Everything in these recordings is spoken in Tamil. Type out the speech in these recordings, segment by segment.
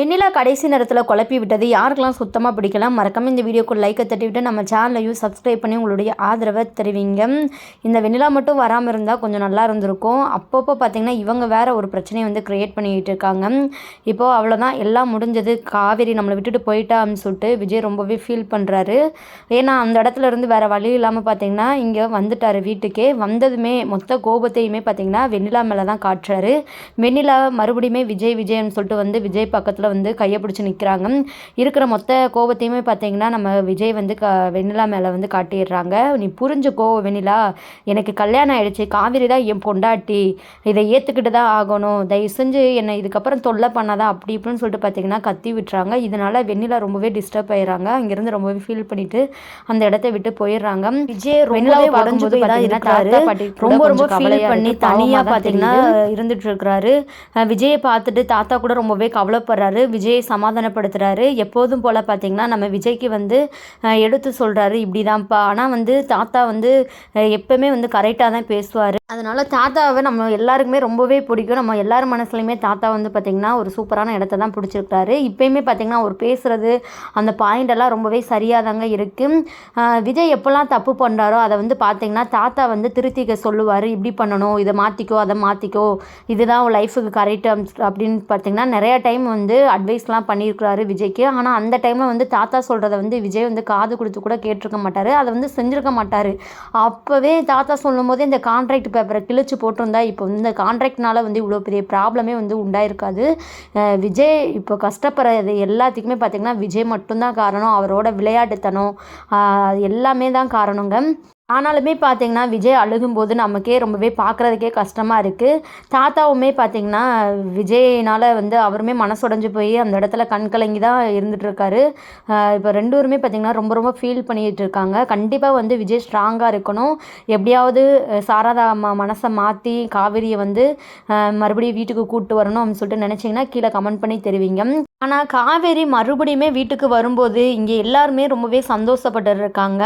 வெண்ணிலா கடைசி நேரத்தில் குழப்பி விட்டது. யாருக்கெல்லாம் சுத்தமாக பிடிக்கலாம் மறக்காமல் இந்த வீடியோக்கு லைக்கை தட்டிவிட்டு நம்ம சேனலையும் சப்ஸ்கிரைப் பண்ணி உங்களுடைய ஆதரவை தெரிவிங்க. இந்த வெண்ணிலா மட்டும் வராமல் இருந்தால் கொஞ்சம் நல்லா இருந்திருக்கும். அப்பப்போ பார்த்திங்கன்னா இவங்க வேறு ஒரு பிரச்சனையை வந்து க்ரியேட் பண்ணிக்கிட்டு இருக்காங்க. இப்போது அவ்வளோதான் எல்லாம் முடிஞ்சது. காவேரி நம்மளை விட்டுட்டு போயிட்டான்னு சொல்லிட்டு விஜய் ரொம்பவே ஃபீல் பண்ணுறாரு ஏன்னா அந்த இடத்துல இருந்து வேறு வழி இல்லாமல் பார்த்தீங்கன்னா இங்கே வந்துட்டார் வீட்டுக்கே. வந்ததுமே மொத்த கோபத்தையுமே பார்த்தீங்கன்னா வெண்ணிலா மேலே தான் காட்டுறாரு. வெண்ணிலா மறுபடியுமே விஜய் விஜய்னு சொல்லிட்டு வந்து விஜய் பக்கத்தில் வந்து கையை பிடிச்சி நிற்கிறாங்க இருக்கிற மொத்த கோபத்தையுமே பார்த்தீங்கன்னா நம்ம விஜய் வந்து க வெண்ணிலா மேலே வந்து காட்டிடுறாங்க. நீ புரிஞ்சுக்கோ வெண்ணிலா. எனக்கு கல்யாணம் ஆயிடுச்சு. காவிரி தான் என் பொண்டாட்டி. இதை ஏற்றுக்கிட்டு தான் ஆகணும். தயவு செஞ்சு என்னை இதுக்கப்புறம் தொல்லை பண்ணாதான் அப்படி இப்படின்னு சொல்லிட்டு பார்த்தீங்கன்னா கத்தி விட்டுறாங்க. இதனால வெண்ணிலா ரொம்பவே டிஸ்டர்ப் ஆயிடுறாங்க. அங்கேருந்து ரொம்பவே ஃபீல் பண்ணிட்டு அந்த இடத்த விட்டு போயிடுறாங்க. விஜய் வெண்ணிலாவை இருக்காரு. ரொம்ப ரொம்ப ஃபீல் பண்ணி தனியாக பார்த்தீங்கன்னா இருந்துட்டு இருக்கிறாரு. விஜயை பார்த்துட்டு தாத்தா கூட ரொம்பவே கவலைப்படுறாரு. விஜயை சமாதானப்படுத்துகிறாரு எப்போதும் போல் பார்த்திங்கன்னா நம்ம விஜய்க்கு வந்து எடுத்து சொல்கிறாரு இப்படி தான்ப்பா ஆனால் வந்து தாத்தா வந்து அஹ் எப்பவுமே வந்து கரெக்டாக தான் பேசுவார். அதனால் தாத்தாவை நம்ம எல்லாருக்குமே ரொம்பவே பிடிக்கும். நம்ம எல்லார் மனசுலையுமே தாத்தா வந்து பார்த்திங்கன்னா ஒரு சூப்பரான இடத்த தான் பிடிச்சிருக்காரு இப்போயுமே பார்த்திங்கன்னா அவர் பேசுகிறது அந்த பாயிண்டெல்லாம் ரொம்பவே சரியாக தாங்க இருக்குது விஜய் எப்போல்லாம் தப்பு பண்ணுறாரோ அதை வந்து பார்த்திங்கன்னா தாத்தா வந்து திருத்திக்க சொல்லுவார். இப்படி பண்ணணும் இதை மாற்றிக்கோ அதை மாற்றிக்கோ இதுதான் உன் லைஃபுக்கு கரெக்ட் அப்படின்னு பார்த்திங்கன்னா நிறையா டைம் வந்து அட்வைஸ்லாம் பண்ணியிருக்கிறாரு விஜய்க்கு. ஆனால் அந்த டைமில் வந்து தாத்தா சொல்கிறத வந்து விஜய் வந்து காது கொடுத்து கூட கேட்டிருக்க மாட்டார். அதை வந்து செஞ்சுருக்க மாட்டார். அப்போவே தாத்தா சொல்லும் போதே இந்த கான்ட்ராக்ட் பேப்பரை கிழிச்சு போட்டிருந்தா இப்போ இந்த கான்ட்ராக்ட்னால வந்து இவ்வளோ பெரிய ப்ராப்ளமே வந்து உண்டாயிருக்காது. விஜய் இப்போ கஷ்டப்படுறது எல்லாத்துக்குமே பார்த்திங்கன்னா விஜய் மட்டும்தான் காரணம். அவரோட விளையாட்டுத்தனம் எல்லாமே தான் காரணங்க. ஆனாலுமே பார்த்தீங்கன்னா விஜய் அழுகும்போது நமக்கே ரொம்பவே பார்க்குறதுக்கே கஷ்டமாக இருக்குது தாத்தாவுமே பார்த்தீங்கன்னா விஜய்னால் வந்து அவருமே மனசுடைஞ்சு போய் அந்த இடத்துல கண் கலங்கி தான் இருந்துகிட்ருக்காரு இப்போ ரெண்டு பார்த்திங்கன்னா பார்த்தீங்கன்னா ரொம்ப ரொம்ப ஃபீல் பண்ணிகிட்டு இருக்காங்க கண்டிப்பாக வந்து விஜய் ஸ்ட்ராங்காக இருக்கணும். எப்படியாவது சாரதா அம்மா மனசை மாற்றி காவிரியை வந்து மறுபடியும் வீட்டுக்கு கூப்பிட்டு வரணும் அப்படின்னு சொல்லிட்டு நினச்சிங்கன்னா கீழே கமெண்ட் பண்ணி தெரிவிங்க. ஆனால் காவேரி மறுபடியுமே வீட்டுக்கு வரும்போது இங்கே எல்லாருமே ரொம்பவே சந்தோஷப்பட்டு இருக்காங்க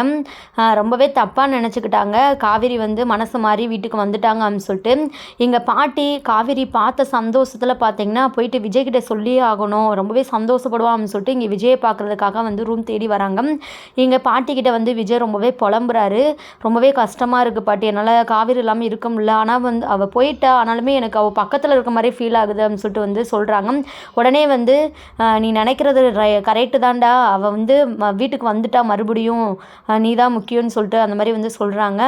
ரொம்பவே தப்பாக நினச்சிக்கிட்டாங்க. காவேரி வந்து மனசு மாறி வீட்டுக்கு வந்துட்டாங்க அப்படின்னு சொல்லிட்டு. எங்கள் பாட்டி காவேரி பார்த்த சந்தோஷத்தில் பார்த்தீங்கன்னா போயிட்டு விஜய்கிட்ட சொல்லியே ஆகணும். ரொம்பவே சந்தோஷப்படுவான் அப்படின்னு சொல்லிட்டு இங்கே விஜயை பார்க்குறதுக்காக வந்து ரூம் தேடி வராங்க. எங்கள் பாட்டிக்கிட்ட வந்து விஜய் ரொம்பவே புலம்புறாரு. ரொம்பவே கஷ்டமாக இருக்குது பாட்டி. என்னால் காவேரி இல்லாமல் இருக்க முடியல. ஆனால் வந்து அவள் போயிட்டா ஆனாலுமே எனக்கு அவள் பக்கத்தில் இருக்க மாதிரி ஃபீல் ஆகுது அப்படின்னு சொல்லிட்டு வந்து சொல்கிறாங்க உடனே வந்து நீ நினைக்கிறது கரெக்டு தான்டா. அவள் வந்து ம- வீட்டுக்கு வந்துட்டா மறுபடியும். நீ தான் முக்கியம்னு சொல்லிட்டு அந்த மாதிரி வந்து சொல்கிறாங்க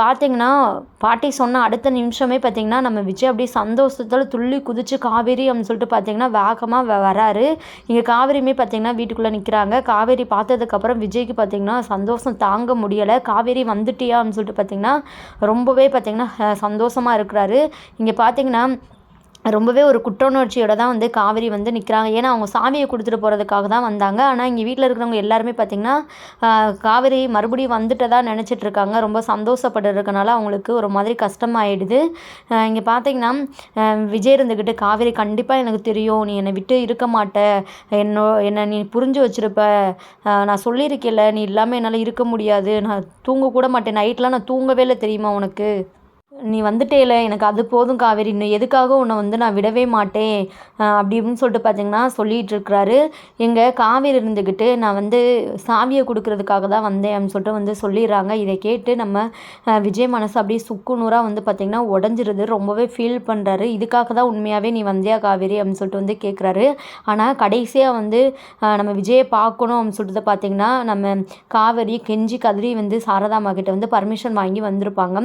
பார்த்தீங்கன்னா பாட்டி சொன்ன அடுத்த நிமிஷமே பார்த்தீங்கன்னா நம்ம விஜய் அப்படியே சந்தோஷத்தில் துள்ளி குதிச்சு காவேரி அப்படின்னு சொல்லிட்டு பார்த்தீங்கன்னா வேகமாக வராரு. இங்கே காவேரியுமே பார்த்தீங்கன்னா வீட்டுக்குள்ளே நிற்கிறாங்க காவேரி பார்த்ததுக்கப்புறம் விஜய்க்கு பார்த்தீங்கன்னா சந்தோஷம் தாங்க முடியலை. காவேரி வந்துட்டியா அப்படின்னு சொல்லிட்டு பார்த்தீங்கன்னா ரொம்பவே பார்த்தீங்கன்னா சந்தோஷமாக இருக்கிறாரு. இங்கே பார்த்தீங்கன்னா ரொம்பவே ஒரு குற்ற உணர்ச்சியோட தான் வந்து காவேரி வந்து நிற்கிறாங்க ஏன்னா அவங்க சாவியை கொடுத்துட்டு போகிறதுக்காக தான் வந்தாங்க. ஆனால் இங்கே வீட்டில் இருக்கிறவங்க எல்லாருமே பார்த்திங்கன்னா காவேரி மறுபடியும் வந்துட்டதாக நினச்சிட்டு இருக்காங்க. ரொம்ப சந்தோஷப்பட்டுருக்கனால அவங்களுக்கு ஒரு மாதிரி கஷ்டமாயிடுது. இங்கே பார்த்தீங்கன்னா விஜய் இருந்துக்கிட்டு காவேரி கண்டிப்பாக எனக்கு தெரியும். நீ என்னை விட்டு இருக்க மாட்ட. என்னோ என்னை நீ புரிஞ்சு வச்சுருப்ப. நான் சொல்லியிருக்கேன்ல. நீ இல்லாமல் என்னால் இருக்க முடியாது. நான் தூங்க கூட மாட்டேன். நைட்லாம் நான் தூங்கவே இல்லை தெரியுமா உனக்கு? நீ வந்துட்டேல எனக்கு அது போதும் காவேரி இன்னும் எதுக்காக உன்னை வந்து நான் விடவே மாட்டேன்? அப்படின்னு அப்படி இப்படின்னு சொல்லிட்டு பார்த்தீங்கன்னா சொல்லிட்டு இருக்கிறாரு. எங்கள் காவேரி இருந்துக்கிட்டு நான் வந்து சாவியை கொடுக்கறதுக்காக தான் வந்தேன் அப்படின்னு சொல்லிட்டு வந்து சொல்லிடுறாங்க. இதை கேட்டு நம்ம விஜய் மனசு அப்படியே சுக்குநூறாக வந்து பார்த்திங்கன்னா உடஞ்சிருது. ரொம்பவே ஃபீல் பண்ணுறாரு இதுக்காக தான் உண்மையாகவே நீ வந்தியா காவேரி அப்படின்னு சொல்லிட்டு வந்து கேட்குறாரு ஆனால் கடைசியாக வந்து நம்ம விஜயை பார்க்கணும் அப்படின்னு சொல்லிட்டு பார்த்தீங்கன்னா நம்ம காவேரி கெஞ்சி கதிரி வந்து சாரதாமா கிட்ட வந்து பர்மிஷன் வாங்கி வந்திருப்பாங்க.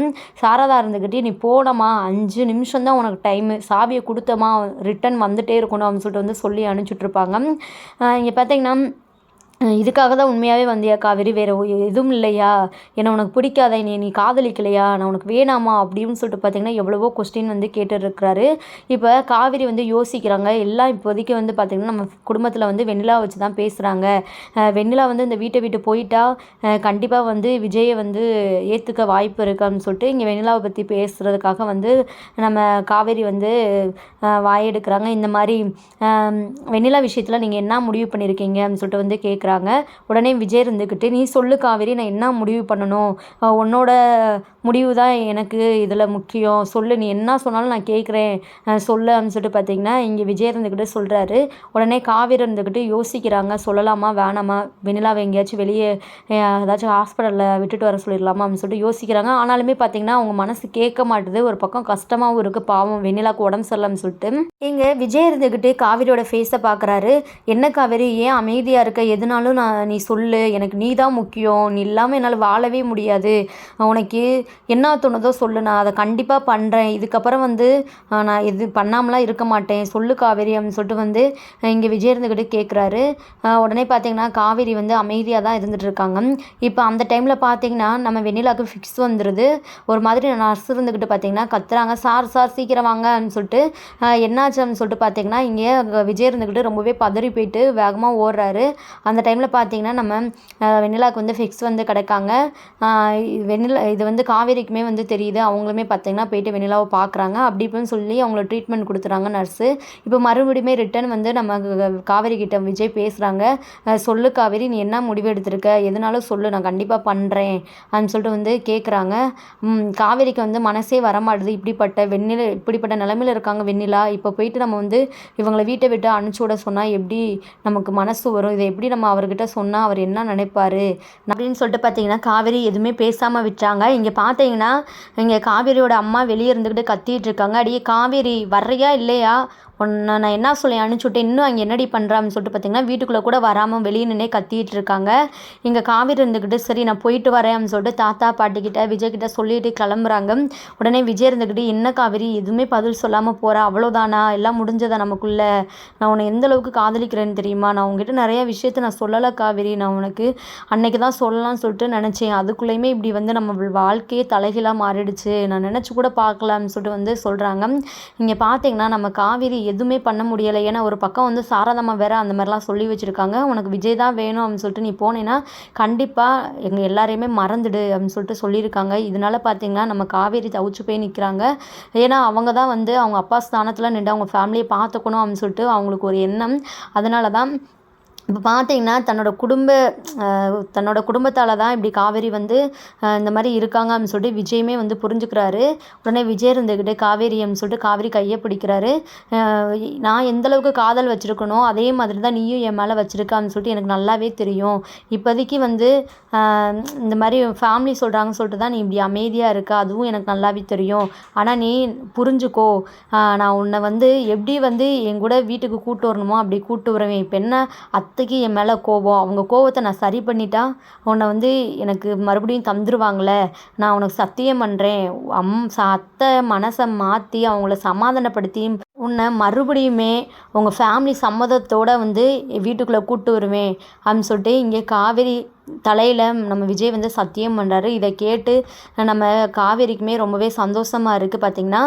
சாரதா இருந்து இருந்துக்கிட்டு நீ போனம்மா அஞ்சு நிமிஷம் தான் உனக்கு டைமு சாவியை கொடுத்தமா? ரிட்டன் வந்துட்டே இருக்கணும். அப்படின்னு சொல்லிட்டு வந்து சொல்லி அனுப்பிச்சுட்ருப்பாங்க இங்கே பார்த்தீங்கன்னா இதுக்காக தான் உண்மையாகவே வந்தியா காவேரி? வேறு எதுவும் இல்லையா? என்னை உனக்கு பிடிக்காத நீ நீ காதலிக்கலையா? நான் உனக்கு வேணாமா? அப்படின்னு சொல்லிட்டு பார்த்தீங்கன்னா எவ்வளவோ கொஸ்டின் வந்து கேட்டுருக்கிறாரு இப்போ காவேரி வந்து யோசிக்கிறாங்க. எல்லாம் இப்போதைக்கு வந்து பார்த்திங்கன்னா நம்ம குடும்பத்தில் வந்து வெண்ணிலா வச்சு தான் பேசுகிறாங்க வெண்ணிலா வந்து இந்த வீட்டை விட்டு போயிட்டா கண்டிப்பாக வந்து விஜயை வந்து ஏற்றுக்க வாய்ப்பு இருக்கான்னு சொல்லிட்டு இங்கே வெண்ணிலாவை பற்றி பேசுகிறதுக்காக வந்து நம்ம காவேரி வந்து வாயெடுக்கிறாங்க. இந்த மாதிரி வெண்ணிலா விஷயத்தில் நீங்கள் என்ன முடிவு பண்ணியிருக்கீங்க அப்படின்னு சொல்லிட்டு வந்து கேட்குறாங்க கேட்குறாங்க உடனே விஜய் இருந்துக்கிட்டு நீ சொல்லு காவேரி நான் என்ன முடிவு பண்ணணும்? உன்னோட முடிவு தான் எனக்கு இதில் முக்கியம். சொல்லு நீ என்ன சொன்னாலும் நான் கேட்குறேன் சொல்லு அப்படின்னு சொல்லிட்டு பார்த்தீங்கன்னா இங்கே விஜய் இருந்துக்கிட்டு சொல்கிறாரு உடனே காவேரி இருந்துக்கிட்டு யோசிக்கிறாங்க. சொல்லலாமா? வேணாமா? வெண்ணிலாவை எங்கேயாச்சும் வெளியே ஏதாச்சும் ஹாஸ்பிட்டலில் விட்டுட்டு வர சொல்லிடலாமா? அப்படின்னு சொல்லிட்டு யோசிக்கிறாங்க. ஆனாலுமே பார்த்தீங்கன்னா அவங்க மனசு கேட்க மாட்டுது. ஒரு பக்கம் கஷ்டமாகவும் இருக்குது பாவம் வெண்ணிலாக்கு உடம்பு சரியில்லைன்னு சொல்லிட்டு. இங்கே விஜய் இருந்துக்கிட்டு காவேரியோட ஃபேஸை பார்க்குறாரு என்ன காவேரி? ஏன் அமைதியாக இருக்க? எதுனாலும் நான் நீ சொல்லு எனக்கு நீ தான் முக்கியம். நீ இல்லாமல் என்னால் வாழவே முடியாது. உனக்கு என்ன தோணுதோ சொல்லு நான் அதை கண்டிப்பாக பண்ணுறேன் இதுக்கப்புறம் வந்து நான் இது பண்ணாமலாம் இருக்க மாட்டேன். சொல்லு காவேரி அப்படின்னு சொல்லிட்டு வந்து இங்கே விஜய் இருந்துக்கிட்டு கேட்குறாரு உடனே பார்த்தீங்கன்னா காவேரி வந்து அமைதியாக தான் இருந்துட்டு இருக்காங்க. இப்போ அந்த டைமில் பார்த்தீங்கன்னா நம்ம வெண்ணிலாவுக்கு ஃபிக்ஸ் வந்துடுது ஒரு மாதிரி நர்ஸ் இருந்துக்கிட்டு பார்த்தீங்கன்னா கத்துறாங்க. சார் சார் சீக்கிரம் வாங்க அப்படின்னு சொல்லிட்டு என்னாச்சு அப்படின்னு சொல்லிட்டு பார்த்தீங்கன்னா இங்கே விஜய் இருந்துக்கிட்டு ரொம்பவே பதறி போயிட்டு வேகமாக ஓடுறாரு. அந்த டைமில் பார்த்தீங்கன்னா நம்ம வெண்ணிலாவுக்கு வந்து ஃபிக்ஸ் வந்து கிடக்காங்க. வெண்ணிலா இது வந்து காவேரிக்குமே வந்து தெரியுது. அவங்களுமே பார்த்தீங்கன்னா போயிட்டு வெண்ணிலாவை பார்க்குறாங்க அப்படி இப்படின்னு சொல்லி அவங்கள ட்ரீட்மெண்ட் கொடுத்துறாங்க நர்ஸு இப்போ மறுபடியுமே ரிட்டன் வந்து நம்ம காவேரி கிட்ட விஜய் பேசுகிறாங்க சொல்லு காவேரி நீ என்ன முடிவு எடுத்திருக்க? எதுனாலும் சொல்லு நான் கண்டிப்பாக பண்ணுறேன் அப்படின்னு சொல்லிட்டு வந்து கேட்குறாங்க காவேரிக்கு வந்து மனசே வரமாட்டுது. இப்படிப்பட்ட வெண்ணில இப்படிப்பட்ட நிலமையில இருக்காங்க வெண்ணிலா. இப்போ போயிட்டு நம்ம வந்து இவங்களை வீட்டை விட்டு அனுப்பிச்சி விட சொன்னால் எப்படி நமக்கு மனசு வரும்? இதை எப்படி நம்ம அவர்கிட்ட சொன்னால் அவர் என்ன நினைப்பாரு? அப்படின்னு சொல்லிட்டு பார்த்தீங்கன்னா காவேரி எதுவுமே பேசாமல் விட்டாங்க இங்கே பார்த்தீங்கன்னா இங்கே காவேரியோட அம்மா வெளியே இருந்துக்கிட்டு கத்திட்டு இருக்காங்க. அடியே காவேரி வர்றியா இல்லையா? உன்னை நான் என்ன சொல்லி அனுப்பிச்சுட்டேன் இன்னும் அங்கே என்னடி பண்ணுறான்னு சொல்லிட்டு பார்த்தீங்கன்னா வீட்டுக்குள்ளே கூட வராமல் வெளியே நின்னே கத்திட்டு இருக்காங்க. இங்கே காவேரி இருந்துக்கிட்டு சரி நான் போயிட்டு வரேன் அப்படின்னு சொல்லிட்டு தாத்தா பாட்டிக்கிட்ட விஜய்கிட்ட சொல்லிட்டு கிளம்புறாங்க. உடனே விஜய் இருந்துக்கிட்டு என்ன காவேரி எதுவுமே பதில் சொல்லாமல் போகிறா அவ்வளோதானா எல்லாம் முடிஞ்சதா நமக்குள்ள? நான் உன்னை எந்த அளவுக்கு காதலிக்கிறேன்னு தெரியுமா? நான் உங்ககிட்ட நிறைய விஷயத்த நான் சொல்லலை காவேரி. நான் உனக்கு அன்னைக்கு தான் சொல்லலாம்னு சொல்லிட்டு நினச்சேன். அதுக்குள்ளேயுமே இப்படி வந்து நம்ம வாழ்க்கையே தலைகீழாக மாறிடுச்சு. நான் நினச்சி கூட பார்க்கலாம்னு சொல்லிட்டு வந்து சொல்கிறாங்க இங்கே பார்த்தீங்கன்னா நம்ம காவிரி எதுவுமே பண்ண முடியலை. ஏன்னா ஒரு பக்கம் வந்து சாரதாம்மா வேற அந்த மாதிரிலாம் சொல்லி வச்சுருக்காங்க. உனக்கு விஜய் தான் வேணும் அப்படின்னு சொல்லிட்டு நீ போனேன்னா கண்டிப்பாக எங்கள் எல்லாரையுமே மறந்துடு அப்படின்னு சொல்லிட்டு சொல்லியிருக்காங்க. இதனால பார்த்தீங்கன்னா நம்ம காவேரி தவிச்சு போய் நிற்கிறாங்க ஏன்னா அவங்க தான் வந்து அவங்க அப்பா ஸ்தானத்தில் நின்று அவங்க ஃபேமிலியை பார்த்துக்கணும் அப்படின்னு சொல்லிட்டு அவங்களுக்கு ஒரு எண்ணம். அதனால தான் இப்போ பார்த்தீங்கன்னா தன்னோட குடும்ப தன்னோட குடும்பத்தால் தான் இப்படி காவேரி வந்து இந்த மாதிரி இருக்காங்க அப்படின்னு சொல்லிட்டு விஜயுமே வந்து புரிஞ்சுக்கிறாரு. உடனே விஜய் இருந்துக்கிட்டு காவேரி அப்படின்னு சொல்லிட்டு காவேரி கையை பிடிக்கிறாரு. நான் எந்தளவுக்கு காதல் வச்சுருக்கனோ அதே மாதிரி தான் நீயும் என் மேலே வச்சுருக்கான்னு சொல்லிட்டு எனக்கு நல்லாவே தெரியும். இப்போதைக்கு வந்து இந்த மாதிரி ஃபேமிலி சொல்கிறாங்கன்னு சொல்லிட்டு தான் நீ இப்படி அமைதியாக இருக்க. அதுவும் எனக்கு நல்லாவே தெரியும். ஆனால் நீ புரிஞ்சுக்கோ. நான் உன்னை வந்து எப்படி வந்து என் கூட வீட்டுக்கு கூப்பிட்டு வரணுமோ அப்படி கூப்பிட்டு வருவேன். இப்போ என்ன அத்தைக்கு என் மேலே கோபம். அவங்க கோபத்தை நான் சரி பண்ணிட்டா உன்னை வந்து எனக்கு மறுபடியும் தந்துருவாங்களே. நான் உனக்கு சத்தியம் பண்ணுறேன் அம் ச- அத்தை மனசை மாற்றி அவங்கள சமாதானப்படுத்தி உன்னை மறுபடியுமே உங்கள் ஃபேமிலி சம்மதத்தோடு வந்து வீட்டுக்குள்ளே கூட்டு வருவேன் அப்படின்னு சொல்லிட்டு இங்கே காவேரி தலையில் நம்ம விஜய் வந்து சத்தியம் பண்ணுறாரு இதை கேட்டு நம்ம காவேரிக்குமே ரொம்பவே சந்தோஷமாக இருக்குது பார்த்திங்கன்னா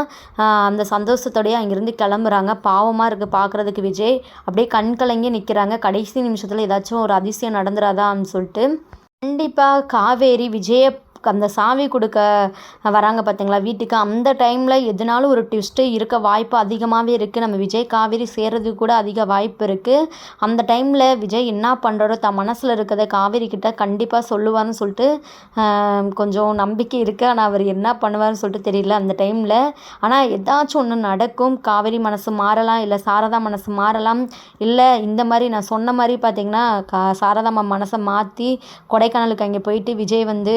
அந்த சந்தோஷத்தோடையே அங்கேருந்து கிளம்புறாங்க. பாவமாக இருக்குது பார்க்குறதுக்கு விஜய். அப்படியே கண் கலங்கி நிற்கிறாங்க கடைசி நிமிஷத்தில் ஏதாச்சும் ஒரு அதிசயம் நடந்துராதா அப்படின்னு சொல்லிட்டு கண்டிப்பாக காவேரி விஜயை அந்த சாவி கொடுக்க வராங்க பார்த்தீங்களா வீட்டுக்கு அந்த டைமில் எதுனாலும் ஒரு ட்விஸ்ட்டு இருக்க வாய்ப்பு அதிகமாகவே இருக்குது நம்ம விஜய் காவேரி சேர்றதுக்கு கூட அதிக வாய்ப்பு இருக்குது அந்த டைமில் விஜய் என்ன பண்ணுறாரோ தன் மனசில் இருக்கிறத காவேரி கிட்ட கண்டிப்பாக சொல்லுவார்னு சொல்லிட்டு கொஞ்சம் நம்பிக்கை இருக்குது ஆனால் அவர் என்ன பண்ணுவார்னு சொல்லிட்டு தெரியல அந்த டைமில் ஆனால் ஏதாச்சும் ஒன்று நடக்கும். காவேரி மனசு மாறலாம் இல்லை சாரதா மனசு மாறலாம் இல்லை இந்த மாதிரி நான் சொன்ன மாதிரி பார்த்தீங்கன்னா கா சாரதாம்மா மனசை மாற்றி கொடைக்கானலுக்கு அங்கே போயிட்டு விஜய் வந்து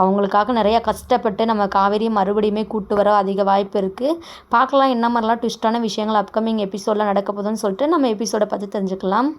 அவங்களுக்காக நிறையா கஷ்டப்பட்டு நம்ம காவேரி மறுபடியுமே கூட்டு வர அதிக வாய்ப்பு இருக்குது பார்க்கலாம் என்ன மாதிரிலாம் ட்விஸ்டான விஷயங்கள் அப்கமிங் எபிசோடில் நடக்க போதுன்னு சொல்லிட்டு நம்ம எபிசோடை பார்த்து தெரிஞ்சுக்கலாம்.